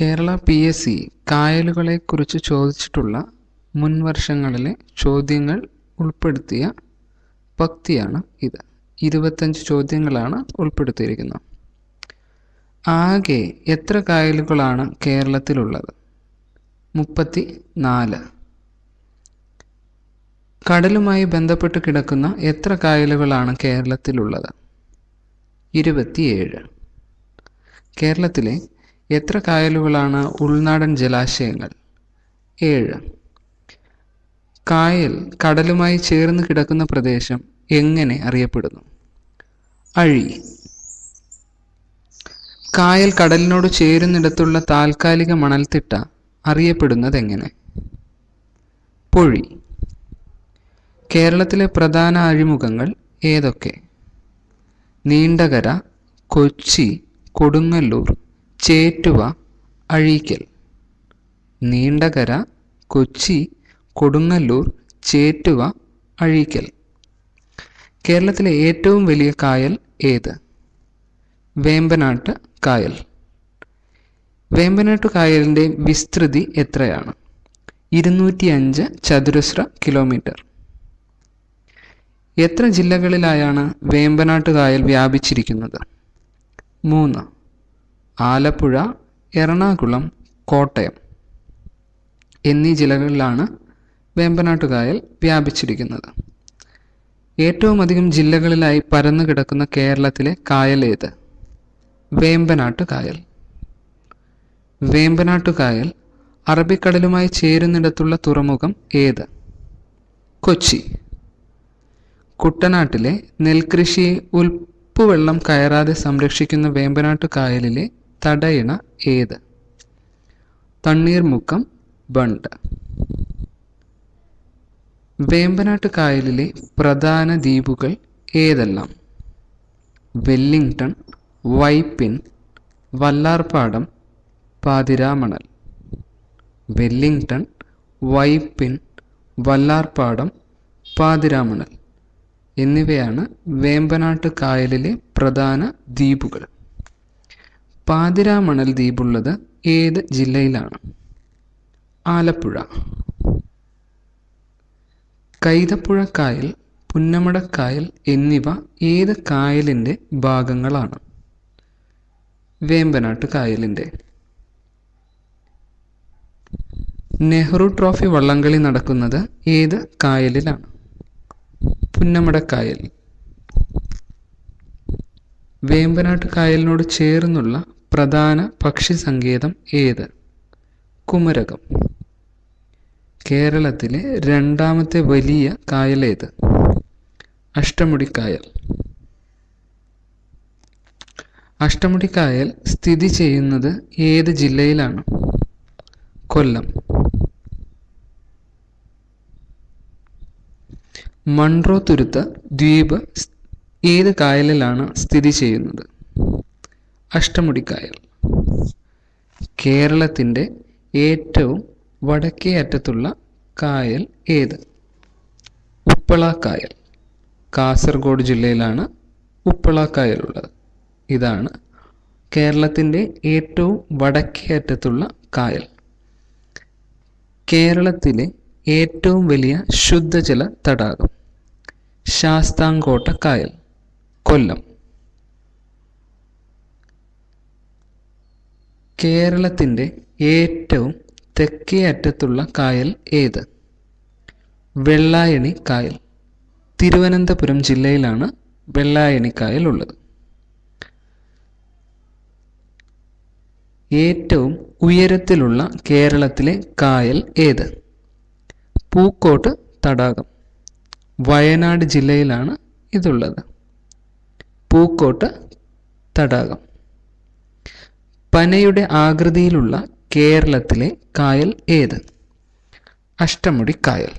Kerala P S C കായലുകളെക്കുറിച്ച് ചോദിച്ചിട്ടുള്ള മുൻവർഷങ്ങളിലെ ചോദ്യങ്ങൾ ഉൾപ്പെടുത്തിയ പക്തിയാണ് ഇത്. ഇരുപത്തഞ്ച് ചോദ്യങ്ങളാണ് ഉൾപ്പെടുത്തിയിരിക്കുന്നത്. ആകെ എത്ര കായലുകളാണ് കേരളത്തിലുള്ളത്? മുപ്പത്തി നാല് കടലുമായി ബന്ധപ്പെട്ട് കിടക്കുന്ന എത്ര കായലുകളാണ് കേരളത്തിലുള്ളത്? ഇരുപത്തിയേഴ്. കേരളത്തിലെ എത്ര കായലുകളാണ് ഉൾനാടൻ ജലാശയങ്ങൾ? ഏഴ്. കായൽ കടലുമായി ചേർന്ന് കിടക്കുന്ന പ്രദേശം എങ്ങനെ അറിയപ്പെടുന്നു? അഴി. കായൽ കടലിനോട് ചേരുന്നിടത്തുള്ള താൽക്കാലിക മണൽത്തിട്ട അറിയപ്പെടുന്നത് എങ്ങനെ പൊഴി. കേരളത്തിലെ പ്രധാന അഴിമുഖങ്ങൾ ഏതൊക്കെ? നീണ്ടകര കൊച്ചി കൊടുങ്ങല്ലൂർ ചേറ്റുവ അഴീക്കൽ. നീണ്ടകര കൊച്ചി കൊടുങ്ങല്ലൂർ ചേറ്റുവ അഴീക്കൽ. കേരളത്തിലെ ഏറ്റവും വലിയ കായൽ ഏത്? വേമ്പനാട്ട് കായൽ. വേമ്പനാട്ട് കായലിന്റെ വിസ്തൃതി എത്രയാണ്? ഇരുന്നൂറ്റി അഞ്ച് ചതുരശ്ര കിലോമീറ്റർ. എത്ര ജില്ലകളിലായാണ് വേമ്പനാട്ട് കായൽ വ്യാപിച്ചിരിക്കുന്നത്? മൂന്ന്. ആലപ്പുഴ എറണാകുളം കോട്ടയം എന്നീ ജില്ലകളിലാണ് വേമ്പനാട്ട് കായൽ വ്യാപിച്ചിരിക്കുന്നത്. ഏറ്റവും അധികം ജില്ലകളിലായി പരന്നു കിടക്കുന്ന കേരളത്തിലെ കായൽ ഏത്? വേമ്പനാട്ട് കായൽ വേമ്പനാട്ട് കായൽ അറബിക്കടലുമായി ചേരുന്നിടത്തുള്ള തുറമുഖം ഏത്? കൊച്ചി. കുട്ടനാട്ടിലെ നെൽകൃഷിയെ ഉൽപ്പുവെള്ളം കയറാതെ സംരക്ഷിക്കുന്ന വേമ്പനാട്ട് കായലിലെ തടയിണ ഏത്? തണ്ണീർമുക്കം ബണ്ട്. വേമ്പനാട്ട് കായലിലെ പ്രധാന ദ്വീപുകൾ ഏതെല്ലാം? വെല്ലിംഗ്ടൺ വൈപ്പിൻ വല്ലാർപാടം പാതിരാമണൽ. വെല്ലിംഗ്ടൺ വൈപ്പിൻ വല്ലാർപാടം പാതിരാമണൽ. എന്നിവയാണ് വേമ്പനാട്ട് കായലിലെ പ്രധാന ദ്വീപുകൾ. പാതിരാമണൽ ദ്വീപുള്ളത് ഏത് ജില്ലയിലാണ്? ആലപ്പുഴ. കൈതപ്പുഴ കായൽ പുന്നമടക്കായൽ എന്നിവ ഏത് കായലിന്റെ ഭാഗങ്ങളാണ്? വേമ്പനാട്ട് കായലിന്റെ നെഹ്റു ട്രോഫി വള്ളംകളി നടക്കുന്നത് ഏത് കായലിലാണ്? പുന്നമടക്കായൽ. വേമ്പനാട്ട് കായലിനോട് ചേർന്നുള്ള പ്രധാന പക്ഷി സങ്കേതം ഏത്? കുമരകം. കേരളത്തിലെ രണ്ടാമത്തെ വലിയ കായൽ ഏത്? അഷ്ടമുടിക്കായൽ. അഷ്ടമുടിക്കായൽ സ്ഥിതി ചെയ്യുന്നത് ഏത് ജില്ലയിലാണ്? കൊല്ലം. മൺട്രോ തുരുത്ത ദ്വീപ് ഏത് കായലിലാണ് സ്ഥിതി ചെയ്യുന്നത്? അഷ്ടമുടിക്കായൽ. കേരളത്തിന്റെ ഏറ്റവും വടക്കേ അറ്റത്തുള്ള കായൽ ഏത്? ഉപ്പള കായൽ. കാസർഗോഡ് ജില്ലയിലാണ് ഉപ്പള ഉള്ളത്. ഇതാണ് കേരളത്തിന്റെ ഏറ്റവും വടക്കേ അറ്റത്തുള്ള കായൽ. കേരളത്തിലെ ഏറ്റവും വലിയ ശുദ്ധജല തടാകം ശാസ്താംകോട്ട കായൽ കൊല്ലം. കേരളത്തിന്റെ ഏറ്റവും തെക്കേ അറ്റത്തുള്ള കായൽ ഏത്? വെള്ളായണി കായൽ. തിരുവനന്തപുരം ജില്ലയിലാണ് വെള്ളായണി കായൽ ഉള്ളത്. ഏറ്റവും ഉയരത്തിലുള്ള കേരളത്തിലെ കായൽ ഏത്? പൂക്കോട്ട് തടാകം. വയനാട് ജില്ലയിലാണ് ഇതുള്ളത്. പൂക്കോട്ട് തടാകം. പനയുടെ ആകൃതിയിലുള്ള കേരളത്തിലെ കായൽ ഏത്? അഷ്ടമുടി കായൽ.